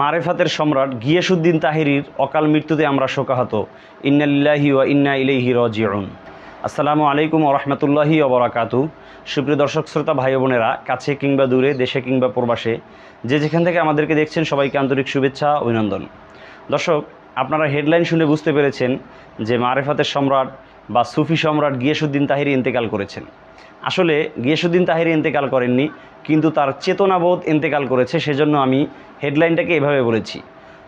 মারেফাতের সম্রাট গিয়াসুদ্দিন তাহিরির অকাল মৃত্যুতে আমরা শোকাহত। ইন্নালিল্লাহি ওয়া ইন্না ইলাইহি রাজিউন। আসসালামু আলাইকুম ওরহমতুল্লাহি ওবরাকাতু সুপ্রিয় দর্শক, শ্রোতা, ভাই বোনেরা, কাছে কিংবা দূরে, দেশে কিংবা প্রবাসে, যে যেখান থেকে আমাদেরকে দেখছেন, সবাইকে আন্তরিক শুভেচ্ছা, অভিনন্দন। দর্শক, আপনারা হেডলাইন শুনে বুঝতে পেরেছেন যে মারেফাতের সম্রাট বা সুফি সম্রাট গিয়াসুদ্দিন তাহিরি ইন্তেকাল করেছেন। আসলে গিয়াসুদ্দিন তাহিরি ইন্তেকাল করেননি, কিন্তু তার চেতনাবোধ ইন্তেকাল করেছে, সেজন্য আমি হেডলাইনটাকে এভাবে বলেছি।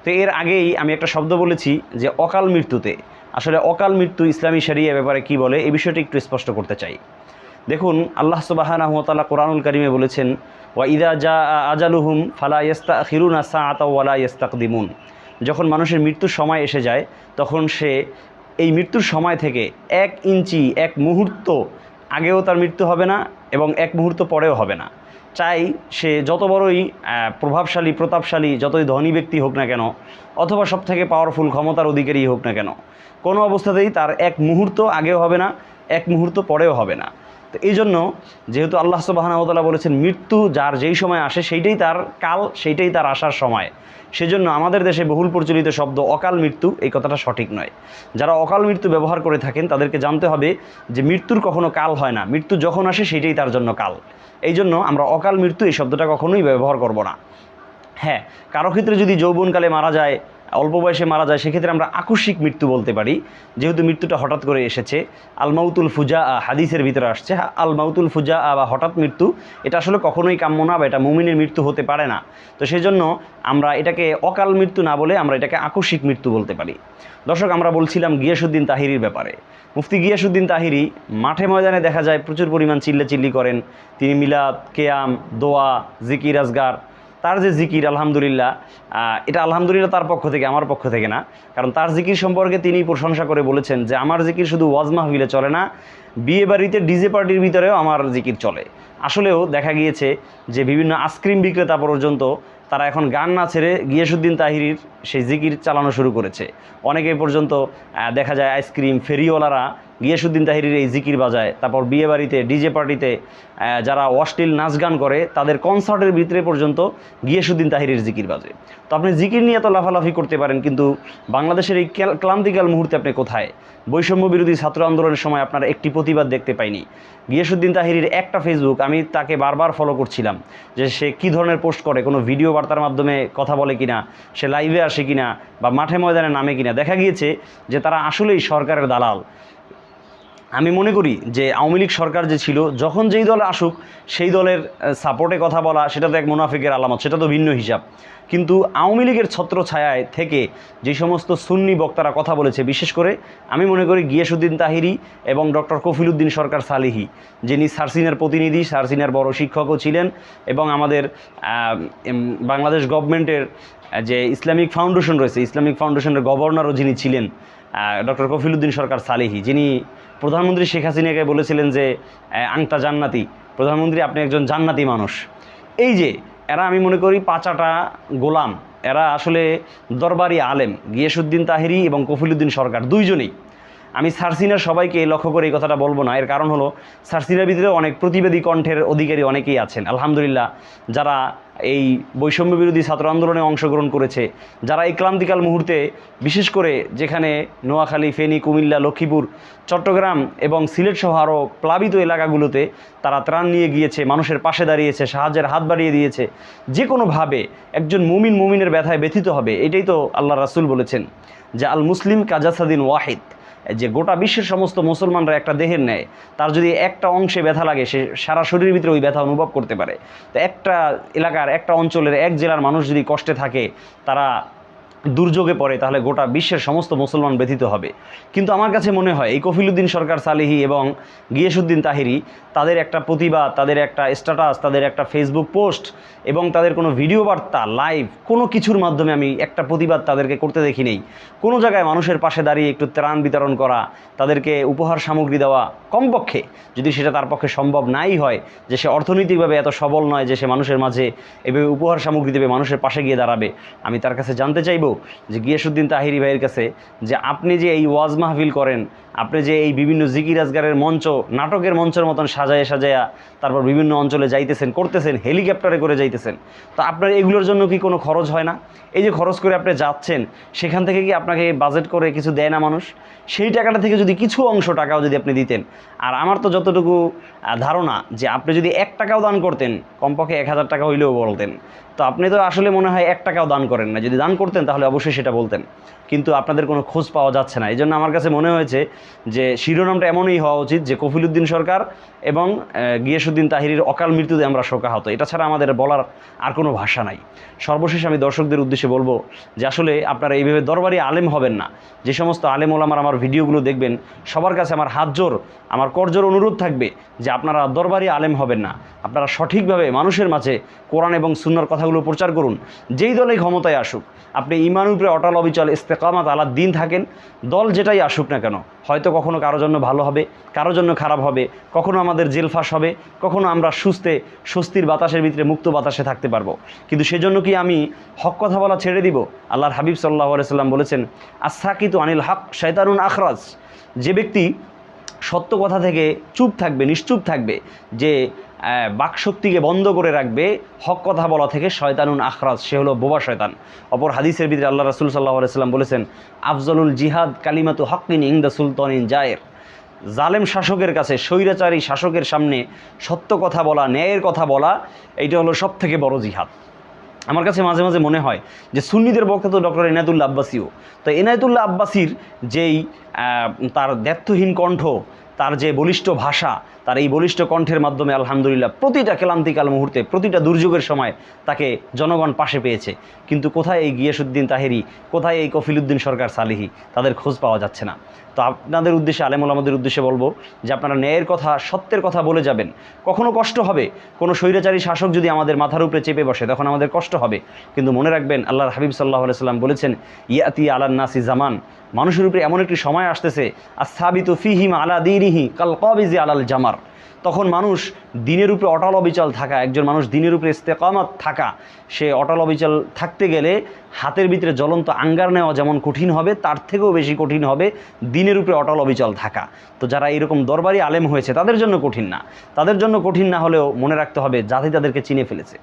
তো এর আগেই আমি একটা শব্দ বলেছি যে অকাল মৃত্যুতে। আসলে অকাল মৃত্যু ইসলামী শরিয়া ব্যাপারে কি বলে, এই বিষয়টি একটু স্পষ্ট করতে চাই। দেখুন, আল্লাহ সুবাহানাহতালা কোরআনুল কারিমে বলেছেন, ওয়া ইদা জা আজালুহুম ফালা ইস্তা খিরুনা সা আতা ওয়ালা ইস্তাকদিমুন যখন মানুষের মৃত্যুর সময় এসে যায়, তখন সে এই মৃত্যুর সময় থেকে এক ইঞ্চি, এক মুহূর্ত আগেও তার মৃত্যু হবে না এবং এক মুহূর্ত পরেও হবে না। চাই সে যত বড়ই প্রভাবশালী, প্রতাপশালী, যতই ধনী ব্যক্তি হোক না কেন, অথবা সব থেকে পাওয়ারফুল ক্ষমতার অধিকারী হোক না কেন, কোনো অবস্থাতেই তার এক মুহূর্ত আগেও হবে না, এক মুহূর্ত পরেও হবে না। তো এই জন্য যেহেতু আল্লাহ সুবাহানাহতালা বলেছেন, মৃত্যু যার যেই সময় আসে সেইটাই তার কাল, সেইটাই তার আসার সময়। সেজন্য আমাদের দেশে বহুল প্রচলিত শব্দ অকাল মৃত্যু, এই কথাটা সঠিক নয়। যারা অকাল মৃত্যু ব্যবহার করে থাকেন, তাদেরকে জানতে হবে যে মৃত্যুর কখনো কাল হয় না। মৃত্যু যখন আসে সেইটাই তার জন্য কাল। এই জন্য আমরা অকাল মৃত্যু এই শব্দটা কখনোই ব্যবহার করব না। হ্যাঁ কারও ক্ষেত্রে যদি যৌবনকালে মারা যায় অল্প বয়সে মারা যায়, সেক্ষেত্রে আমরা আকস্মিক মৃত্যু বলতে পারি। যেহেতু মৃত্যুটা হঠাৎ করে এসেছে আলমাউতুল ফুজা হাদিসের ভিতরে আসছে আলমাউতুল ফুজা বা হঠাৎ মৃত্যু, এটা আসলে কখনোই কাম্য না বা এটা মুমিনের মৃত্যু হতে পারে না। তো সেই জন্য আমরা এটাকে অকাল মৃত্যু না বলে আমরা এটাকে আকস্মিক মৃত্যু বলতে পারি। দর্শক, আমরা বলছিলাম গিয়াসুদ্দিন তাহিরির ব্যাপারে। মুফতি গিয়াসুদ্দিন তাহিরি মাঠে ময়দানে দেখা যায় প্রচুর পরিমাণ চিল্লাচিল্লি করেন। তিনি মিলাদ, কেয়াম, দোয়া, জিকির, আজগার তার যে জিকির, আলহামদুলিল্লাহ এটা আলহামদুলিল্লাহ তার পক্ষ থেকে, আমার পক্ষ থেকে না। কারণ তার জিকির সম্পর্কে তিনি প্রশংসা করে বলেছেন যে, আমার জিকির শুধু ওয়াজ মাহফিলে চলে না বিয়ে বাড়িতে ডিজে পার্টির ভিতরেও আমার জিকির চলে। আসলেও দেখা গিয়েছে যে, বিভিন্ন আইসক্রিম বিক্রেতা পর্যন্ত তারা এখন গান না ছেড়ে গিয়াসুদ্দিন তাহিরির সেই জিকির চালানো শুরু করেছে। অনেকে পর্যন্ত দেখা যায় আইসক্রিম ফেরিওয়ালারা গিয়াসুদ্দিন তাহিরির এই জিকির বাজায়, তারপর বিয়ে বাড়িতে, ডিজে পার্টিতে যারা অশ্লীল নাচ গান করে, তাদের কনসার্টের ভিতরে পর্যন্ত গিয়াসুদ্দিন তাহিরির জিকির বাজে। তো আপনি জিকির নিয়ে তো লাফালাফি করতে পারেন, কিন্তু বাংলাদেশের এই ক্লান্তিকাল মুহূর্তে আপনি কোথায়? বৈষম্য বিরোধী ছাত্র আন্দোলনের সময় আপনার একটি প্রতিবাদ দেখতে পাইনি। গিয়াসুদ্দিন তাহিরির একটা ফেসবুক আমি তাকে বারবার ফলো করছিলাম, যে সে কী ধরনের পোস্ট করে, কোনো ভিডিও বার্তার মাধ্যমে কথা বলে কিনা, সে লাইভে আসে কিনা, বা মাঠে ময়দানে নামে কিনা। দেখা গিয়েছে যে তারা আসলেই সরকারের দালাল। আমি মনে করি যে আওয়ামী লীগ সরকার যে ছিল, যখন যেই দল আসুক, সেই দলের সাপোর্টে কথা বলা, সেটা তো এক মুনাফিকের আলামত, সেটা তো ভিন্ন হিসাব। কিন্তু আওয়ামী লীগের ছত্র ছায়ায় থেকে যে সমস্ত সুন্নি বক্তারা কথা বলেছে, বিশেষ করে আমি মনে করি গিয়াসুদ্দিন তাহিরি এবং ডক্টর কফিলুদ্দিন সরকার সালিহি, যিনি সারসিনার প্রতিনিধি, সারসিনার বড় শিক্ষকও ছিলেন এবং আমাদের বাংলাদেশ গভর্নমেন্টের যে ইসলামিক ফাউন্ডেশন রয়েছে, ইসলামিক ফাউন্ডেশনের গভর্নরও যিনি ছিলেন ডক্টর কফিলুদ্দিন সরকার সালেহি, যিনি প্রধানমন্ত্রী শেখ হাসিনাকে বলেছিলেন যে আংতা জান্নাতি। প্রধানমন্ত্রী, আপনি একজন জান্নাতি মানুষ। এই যে, এরা আমি মনে করি পাঁচাটা গোলাম। এরা আসলে দরবারি আলেম গিয়াসুদ্দিন তাহিরি এবং কফিলুদ্দিন সরকার, দুইজনেই। আমি সারসিনার সবাইকে লক্ষ্য করে এই কথাটা বলব না। এর কারণ হলো, সারসিনার ভিতরে অনেক প্রতিবেদী কণ্ঠের অধিকারী অনেকেই আছেন। আলহামদুলিল্লাহ, যারা এই বৈষম্য বিরোধী ছাত্র আন্দোলনে অংশগ্রহণ করেছে, যারা এই ক্লান্তিকাল মুহূর্তে, বিশেষ করে যেখানে নোয়াখালী, ফেনী, কুমিল্লা, লক্ষ্মীপুর, চট্টগ্রাম এবং সিলেট সহ আরও প্লাবিত এলাকাগুলোতে তারা ত্রাণ নিয়ে গিয়েছে, মানুষের পাশে দাঁড়িয়েছে, সাহায্যের হাত বাড়িয়ে দিয়েছে। যে কোনোভাবে একজন মুমিন মুমিনের ব্যথায় ব্যথিত হবে, এটাই তো আল্লাহ রাসূল বলেছেন যে আল মুসলিম কাজাসাদিন ওয়াহিদ। যে গোটা বিশ্বের সমস্ত মুসলমানরা একটা দেহের নেয় তার যদি একটা অংশে ব্যথা লাগে, সে সারা শরীরের ভিতরে ওই ব্যথা অনুভব করতে পারে। তো একটা এলাকার, একটা অঞ্চলের এক জেলার মানুষ যদি কষ্টে থাকে, তারা দুর্যোগে পড়ে, তাহলে গোটা বিশ্বের সমস্ত মুসলমান ব্যথিত হবে। কিন্তু আমার কাছে মনে হয়, এই কফিলুদ্দিন সরকার, সালিহি এবং গিয়াসুদ্দিন তাহিরি, তাদের একটা প্রতিবাদ, তাদের একটা স্ট্যাটাস, তাদের একটা ফেসবুক পোস্ট এবং তাদের কোনো ভিডিও বার্তা, লাইভ, কোনো কিছুর মাধ্যমে আমি একটা প্রতিবাদ তাদেরকে করতে দেখি নেই। কোনো জায়গায় মানুষের পাশে দাঁড়িয়ে একটু ত্রাণ বিতরণ করা, তাদেরকে উপহার সামগ্রী দেওয়া কমপক্ষে, যদি সেটা তার পক্ষে সম্ভব নাই হয়, যে সে অর্থনৈতিকভাবে এত সবল নয় যে সে মানুষের মাঝে এভাবে উপহার সামগ্রী দেবে, মানুষের পাশে গিয়ে দাঁড়াবে, আমি তার কাছে জানতে চাইব বলব যে গিয়াসুদ্দিন তাহিরি ভাইয়ের কাছে যে আপনি যে এই ওয়াজ মাহফিল করেন, আপনি যে এই বিভিন্ন জিকির আজগারের মঞ্চ, নাটকের মঞ্চের মতন সাজায় সাজায়া তারপর বিভিন্ন অঞ্চলে যাইতেছেন, করতেছেন, হেলিকপ্টারে করে যাইতেছেন, তো আপনার এগুলোর জন্য কি কোনো খরচ হয় না? এই যে খরচ করে আপনি যাচ্ছেন, সেখান থেকে কি আপনাকে বাজেট করে কিছু দেয় না মানুষ? সেই টাকাটা থেকে যদি কিছু অংশ টাকাও যদি আপনি দিতেন, আর আমার তো যতটুকু ধারণা যে আপনি যদি এক টাকাও দান করতেন, কমপক্ষে এক হাজার টাকা হইলেও বলতেন, তো আপনি তো আসলে মনে হয় এক টাকাও দান করেন না, যদি দান করতেন তাহলে অবশ্যই সেটা বলতেন। কিন্তু আপনাদের কোনো খোঁজ পাওয়া যাচ্ছে না। এই জন্য আমার কাছে মনে হয়েছে যে, শিরোনামটা এমনই হওয়া উচিত যে কফিলুদ্দিন সরকার এবং গিয়াসুদ্দিন তাহিরির অকাল মৃত্যুতে আমরা শোকাহত। এটা ছাড়া আমাদের বলার আর কোনো ভাষা নাই। সর্বশেষ আমি দর্শকদের উদ্দেশ্যে বলব যে, আসলে আপনারা এইভাবে দরবারি আলেম হবেন না। যে সমস্ত আলেম ওলামার আমার ভিডিওগুলো দেখবেন, সবার কাছে আমার হাত জোর, আমার করজোর অনুরোধ থাকবে যে, আপনারা দরবারি আলেম হবেন না। আপনারা সঠিকভাবে মানুষের মাঝে কোরআন এবং সুন্নার কথাগুলো প্রচার করুন। যেই দলেই ক্ষমতায় আসুক, আপনি ইমানুর উপরে অটল অবিচল ইস্তেকামাত আলার দিন থাকেন, দল যেটাই আসুক না কেন, হয়তো কখনো কারোর জন্য ভালো হবে কারোর জন্য খারাপ হবে, কখনো আমাদের জেল ফাঁস হবে, কখনো আমরা সুস্থে, স্বস্তির বাতাসের ভিতরে মুক্ত বাতাসে থাকতে পারব। কিন্তু সেজন্য কি আমি হক কথা বলা ছেড়ে দিব? আল্লাহর হাবিব সাল্লাহ সাল্লাম বলেছেন আসাকিত আনিল হক শয়তানুন আখরাজ। যে ব্যক্তি সত্য কথা থেকে চুপ থাকবে, নিশ্চুপ থাকবে যে বাকশক্তিকে বন্ধ করে রাখবে হক কথা বলা থেকে শয়তানুন আখরাজ, সে হলো বোবা শয়তান। অপর হাদিসের ভিতরে আল্লাহ রাসুল সাল্লাহ সাল্লাম বলেছেন, আফজলুল জিহাদ কালিমাতু হকিন দ্য সুলতানিন জায়ের। জালেম শাসকের কাছে, স্বৈরাচারী শাসকের সামনে সত্য কথা বলা, ন্যায়ের কথা বলা, এইটা হলো সব থেকে বড় জিহাদ। আমার কাছে মাঝে মাঝে মনে হয় যে সুন্নিদের বক্তা তো ডক্টর এনায়তুল্লা আব্বাসীও তো এনায়তুল্লাহ আব্বাসীর যেই তার দ্ব্যর্থহীন কণ্ঠ তার যে বলিষ্ঠ ভাষা, তার এই বলিষ্ঠ কণ্ঠের মাধ্যমে আলহামদুলিল্লাহ প্রতিটা ক্লান্তিকাল মুহূর্তে, প্রতিটা দুর্যোগের সময় তাকে জনগণ পাশে পেয়েছে। কিন্তু কোথায় এই গিয়াসুদ্দিন তাহেরি, কোথায় এই কফিলুদ্দিন সরকার সালিহি, তাদের খোঁজ পাওয়া যাচ্ছে না। তো আপনাদের উদ্দেশ্যে, আলেমুল আমাদের উদ্দেশ্যে বলব যে আপনারা ন্যায়ের কথা, সত্যের কথা বলে যাবেন। কখনো কষ্ট হবে। কোনো স্বৈরাচারী শাসক যদি আমাদের মাথার উপরে চেপে বসে, তখন আমাদের কষ্ট হবে। কিন্তু মনে রাখবেন, আল্লাহর হাবিব সাল্লাহ সাল্লাম বলেছেন, ইয়াতি আলান নাসি জামান। মানুষের উপরে এমন একটি সময় আসতেছে আর সাবিত ফিহিম আলা দিনিহি কাল কবিজি আলাল জামার। তখন মানুষ দিনের উপরে অটল অবিচল থাকা, একজন মানুষ দিনের উপরে ইস্তেকামত থাকা, সে অটল অবিচল থাকতে গেলে হাতের ভিতরে জ্বলন্ত আঙ্গার নেওয়া যেমন কঠিন হবে, তার থেকেও বেশি কঠিন হবে দিনের উপরে অটল অবিচল থাকা। তো যারা এরকম দরবারি আলেম হয়েছে, তাদের জন্য কঠিন না। তাদের জন্য কঠিন না হলেও মনে রাখতে হবে, জাতি তাদেরকে চিনে ফেলেছে।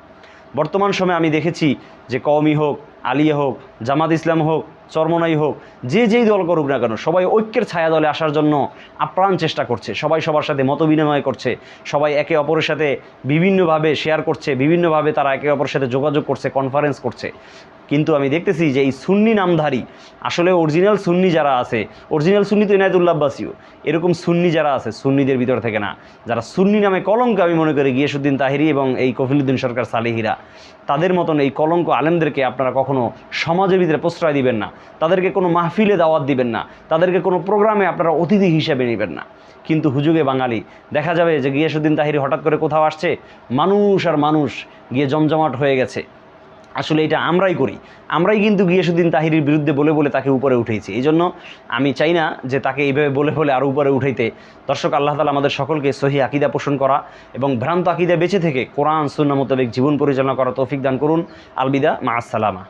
বর্তমান সময়ে আমি দেখেছি যে কওমি হোক, আলিয়া হোক, জামাত ইসলাম হোক চরমনাই হোক, যে যেই দল করুক না কেন, সবাই ঐক্যের ছায়া দলে আসার জন্য আপ্রাণ চেষ্টা করছে। সবাই সবার সাথে মত বিনিময় করছে। সবাই একে অপরের সাথে বিভিন্নভাবে শেয়ার করছে, বিভিন্নভাবে তারা একে অপরের সাথে যোগাযোগ করছে কনফারেন্স করছে। কিন্তু আমি দেখতেছি যে এই সুন্নি নামধারী, আসলে অরিজিনাল সুন্নি যারা আছে অরিজিনাল সুন্নি তো ইনায়তুল্লাহ আব্বাসীও এরকম সুন্নি যারা আছে, সুন্নিদের ভিতর থেকে না, যারা সুন্নি নামে কলঙ্ক আমি মনে করি গিয়াসুদ্দিন তাহিরি এবং এই কফিলুদ্দিন সরকার সালেহিরা, তাদের মতন এই কলঙ্ক আলেমদেরকে আপনারা কখনো সমাজের ভিতরে প্রশ্রয় দিবেন না। তাদেরকে কোনো মাহফিলে দাওয়াত দিবেন না। তাদেরকে কোনো প্রোগ্রামে আপনারা অতিথি হিসেবে নেবেন না। কিন্তু হুজুগে বাঙালি, দেখা যাবে যে গিয়াসুদ্দিন তাহিরি হঠাৎ করে কোথাও আসছে, মানুষ আর মানুষ গিয়ে জমজমাট হয়ে গেছে। আসলে এটা আমরাই করি। আমরাই কিন্তু গিয়াসুদ্দিন তাহিরির বিরুদ্ধে বলে বলে তাকে উপরে উঠেছি। এই জন্য আমি চাই না যে তাকে এইভাবে বলে বলে আরও উপরে উঠাইতে। দর্শক, আল্লাহ তালা আমাদের সকলকে সহি আকিদা পোষণ করা এবং ভ্রান্ত আকিদা বেঁচে থেকে কোরআন সুন্না মোতাবেক জীবন পরিচালনা করা তৌফিক দান করুন। আলবিদা মা আসসালামা